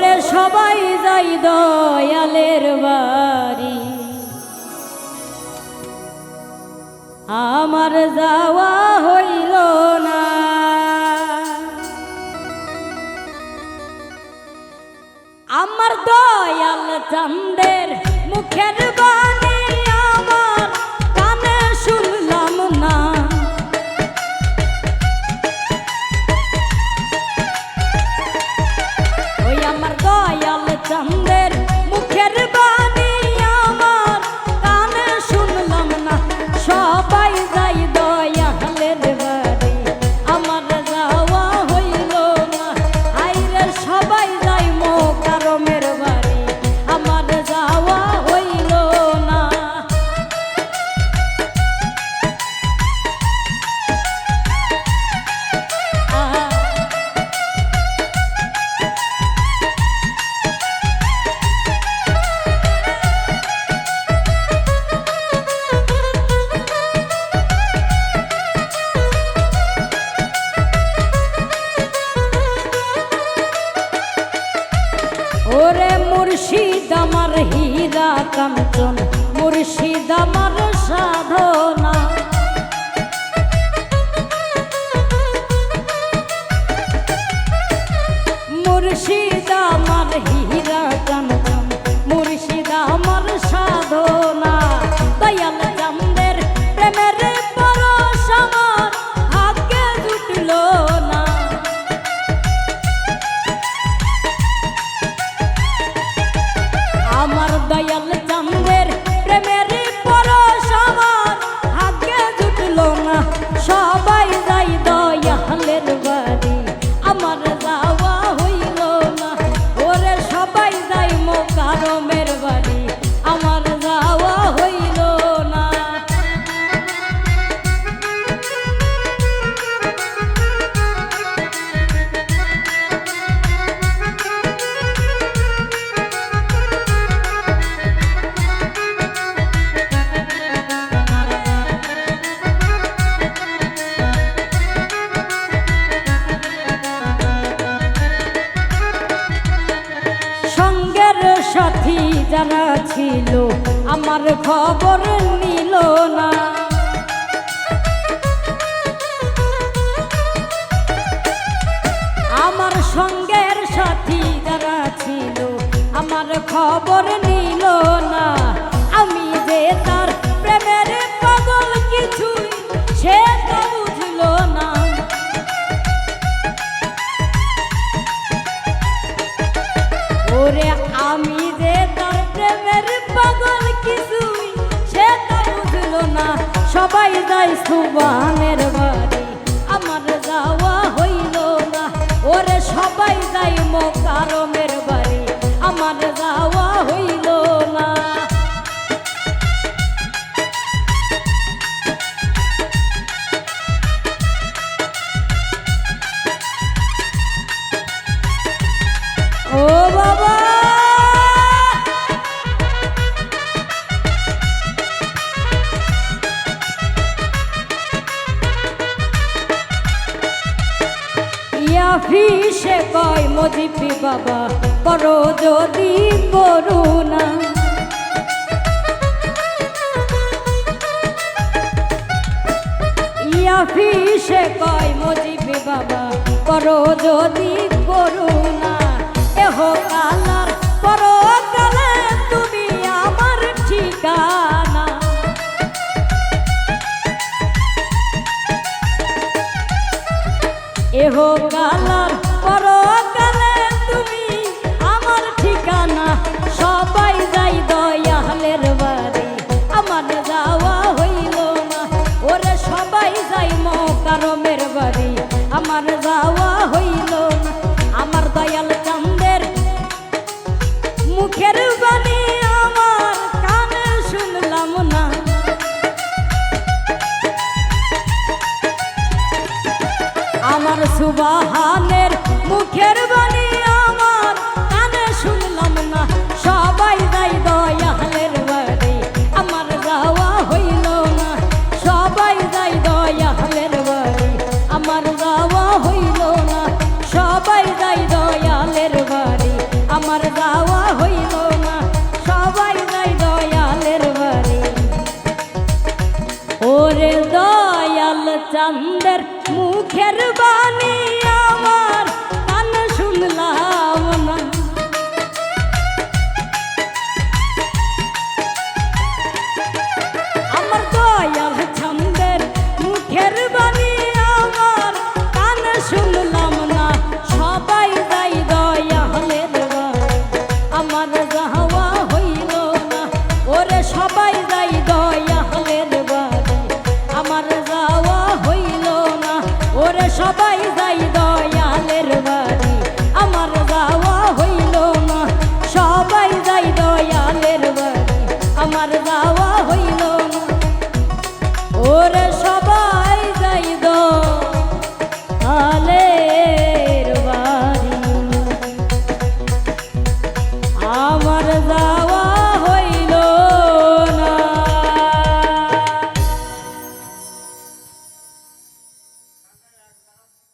ওরে সবাই যাই দয়ালের বাড়ি। আমার যাওয়া হইল না। আমার দয়াল চন্দের মুর্শিদ আমার সবাই সাথী যারা ছিল, আমার খবর নিল না। আমার সঙ্গের সাথী যারা ছিল, আমার খবর নিল না। সবাই যায় সুবানের বাড়ি। আমার যাওয়া হইল না, ওরে সবাই যায় মোকারমের বাড়ি। আমার যাওয়া হইল না। ও বাবা ইয়াফিসে কয় মজিপি বাবা, করো যদি করুণা। ইয়াফিসে কয় মজিপি বাবা, করো যদি করুণা। এহ কালার করো আমার সুবাহানের মুখের বাণী আমার কানে শুনলাম না। সবাই দাই দয়ালের বাড়ি আমার গাওয়া হইল না। সবাই দাই দয়ালের বাড়ি আমার গাওয়া হইল না। সবাই দাই দয়ালের বাড়ি আমার গাওয়া হইল না। সবাই যাই দয়ালের বাড়ি ওরে দয়াল চান্দের মুখের বা